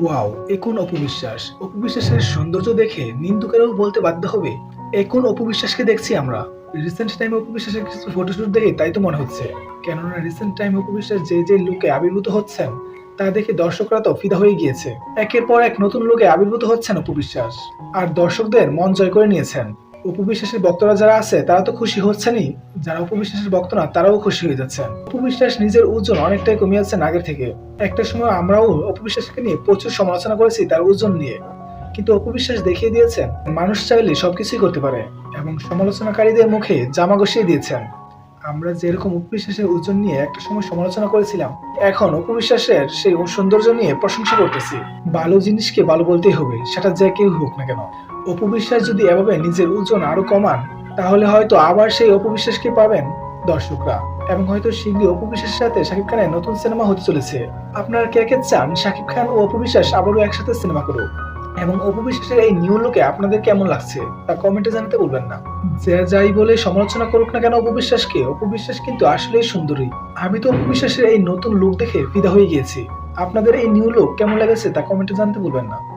Wow এখন অপবিশ্বাস? অপবিশ্বাসের সৌন্দর্য দেখে নিন্দুকেরাও বলতে বাধ্য হবে এখন অপবিশ্বাসকে দেখছি আমরা? রিসেন্ট টাইমে অপবিশ্বাসের কিছু ফটোশুট দেখে তাই তো মনে হচ্ছে। কেননা রিসেন্ট টাইমে অপবিশ্বাস যে যে লুকে আবির্ভূত হচ্ছেন, তা দেখে দর্শকরা তো ফিদা হয়ে গিয়েছে। একের পর এক নতুন লোকে আবির্ভূত হচ্ছেন অপবিশ্বাস, আর দর্শকদের মন জয় করে নিয়েছেন। উপবিশ্বাসের বক্তরা যারা আছে, তারা তো খুশি হচ্ছেনই। যারা উপবিশ্বাসের ভক্ত না, তারাও খুশি হয়ে যাচ্ছেন। উপবিশ্বাস নিজের ওজন অনেকটাই কমিয়েছেন আগের থেকে। একটা সময় আমরাও অপবিশ্বাসকে নিয়ে প্রচুর সমালোচনা করেছি তার ওজন নিয়ে। কিন্তু অপবিশ্বাস দেখিয়ে দিয়েছেন, মানুষ চাইলে সবকিছুই করতে পারে এবং সমালোচনাকারীদের মুখে জামা গসিয়ে দিয়েছেন। আমরা যেরকম উপবিশ্বাসের ওজন নিয়ে একটা সময় সমালোচনা করেছিলাম, এখন উপবিশ্বাসের সেই সৌন্দর্য নিয়ে প্রশংসা করতেছি। ভালো জিনিসকে ভালো বলতেই হবে, সেটা যে কেউ হোক না কেন। অপবিশ্বাস যদি এভাবে নিজের ওজন আরও কমান তাহলে হয়তো আবার সেই অপবিশ্বাসকে পাবেন দর্শকরা? এবং হয়তো শীঘ্রই অপবিশ্বাসের সাথে শাকিব খানের নতুন সিনেমা হতে চলেছে। আপনারা কে কে চান শাকিব খান ও অপবিশ্বাস আবারও একসাথে সিনেমা করুক? এবং অপবিশ্বাসের এই নিউ লুকে আপনাদের কেমন লাগছে? তা কমেন্টে জানাতে বলবেন না। যে যাই বলে সমালোচনা করুক না কেন অপবিশ্বাসকে, অপবিশ্বাস কিন্তু আসলেই সুন্দরী। আমি তো অপবিশ্বাসের এই নতুন লুক দেখে ফিদা হয়ে গিয়েছি। আপনাদের এই নিউ লুক কেমন লেগেছে তা কমেন্টে জানাতে বলবেন না।